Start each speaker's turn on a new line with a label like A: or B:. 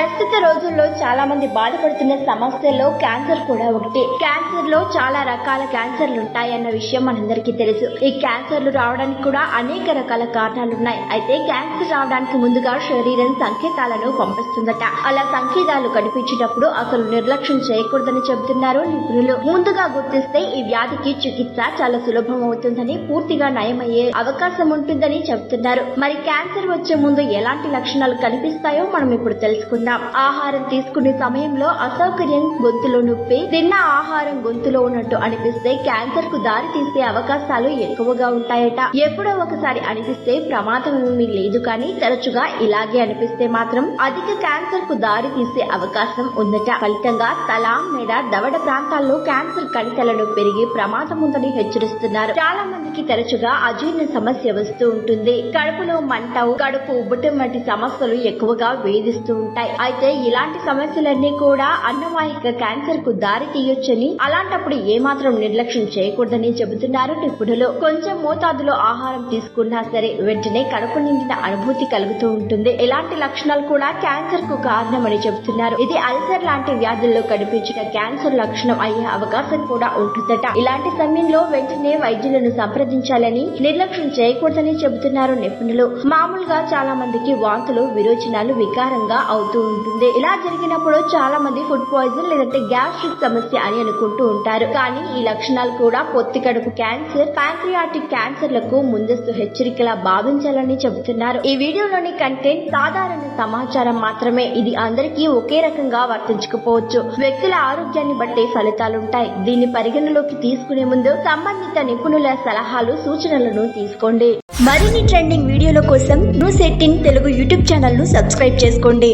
A: ప్రస్తుత రోజుల్లో చాలా మంది బాధపడుతున్న సమస్యల్లో క్యాన్సర్ కూడా ఒకటి. క్యాన్సర్లో చాలా రకాల క్యాన్సర్లు ఉంటాయన్న విషయం మనందరికీ తెలుసు. ఈ క్యాన్సర్లు రావడానికి కూడా అనేక రకాల కారణాలు ఉన్నాయి అయితే క్యాన్సర్ రావడానికి ముందుగా శరీరం సంకేతాలను పంపిస్తుందట. అలా సంకేతాలు కనిపించేటప్పుడు అసలు నిర్లక్ష్యం చేయకూడదని చెబుతున్నారు నిపుణులు. ముందుగా గుర్తిస్తే ఈ వ్యాధికి చికిత్స చాలా సులభం అవుతుందని పూర్తిగా నయమయ్యే అవకాశం ఉంటుందని చెబుతున్నారు. మరి క్యాన్సర్ వచ్చే ముందు ఎలాంటి లక్షణాలు కనిపిస్తాయో మనం ఇప్పుడు తెలుసుకుందాం. ఆహారం తీసుకునే సమయంలో అసౌకర్యం గొంతులో నొప్పి తిన్న ఆహారం గొంతులో ఉన్నట్టు అనిపిస్తే క్యాన్సర్కు దారి తీసే అవకాశాలు ఎక్కువగా ఉంటాయట. ఎప్పుడో ఒకసారి అనిపిస్తే ప్రమాదం ఏమీ లేదు కానీ తరచుగా ఇలాగే అనిపిస్తే మాత్రం అధిక క్యాన్సర్కు దారి తీసే అవకాశం ఉందట. ఫలితంగా తల మెడ దవడ ప్రాంతాల్లో క్యాన్సర్ కణితలను పెరిగే ప్రమాదం ఉందని హెచ్చరిస్తున్నారు. చాలా మందికి తరచుగా అజీర్ణ సమస్య వస్తూ ఉంటుంది. కడుపులో మంట కడుపు ఉబ్బటం వంటి సమస్యలు ఎక్కువగా వేధిస్తూ ఉంటాయి. అయితే ఇలాంటి సమస్యలన్నీ కూడా అన్నవాహిక క్యాన్సర్కు దారి తీయొచ్చని అలాంటప్పుడు ఏమాత్రం నిర్లక్ష్యం చేయకూడదని చెబుతున్నారు నిపుణులు కొంచెం మోతాదులో ఆహారం తీసుకున్నా సరే వెంటనే కడుపు నిండిన అనుభూతి కలుగుతూ ఉంటుంది. ఇలాంటి లక్షణాలు కూడా క్యాన్సర్కు కారణమని చెబుతున్నారు. ఇది అల్సర్ లాంటి వ్యాధుల్లో కనిపించిన క్యాన్సర్ లక్షణం అయ్యే అవకాశం కూడా ఉంటుందట. ఇలాంటి సమయంలో వెంటనే వైద్యులను సంప్రదించాలని నిర్లక్ష్యం చేయకూడదని చెబుతున్నారు నిపుణులు. మామూలుగా చాలా మందికి వాంతులు విరోచనాలు వికారంగా అవుతూ ఉంటుంది. ఇలా జరిగినప్పుడు చాలా మంది ఫుడ్ పాయిజన్ లేదంటే గ్యాస్ట్రిక్ సమస్య అని అనుకుంటూ ఉంటారు. కానీ ఈ లక్షణాలు కూడా పొత్తి కడుపు క్యాన్సర్ ప్యాంక్రియాటిక్ క్యాన్సర్లకు ముందస్తు హెచ్చరికలా భావించాలని చెబుతున్నారు. ఈ వీడియోలోని కంటెంట్ సాధారణ సమాచారం మాత్రమే. ఇది అందరికీ ఒకే రకంగా వర్తించకపోవచ్చు. వ్యక్తుల ఆరోగ్యాన్ని బట్టే ఫలితాలుంటాయి. దీన్ని పరిగణలోకి తీసుకునే ముందు సంబంధిత నిపుణుల సలహాలు సూచనలను తీసుకోండి. మరిన్ని ట్రెండింగ్ వీడియోల కోసం న్యూస్ ఎయిటీన్ తెలుగు యూట్యూబ్ ఛానల్ను సబ్స్క్రైబ్ చేసుకోండి.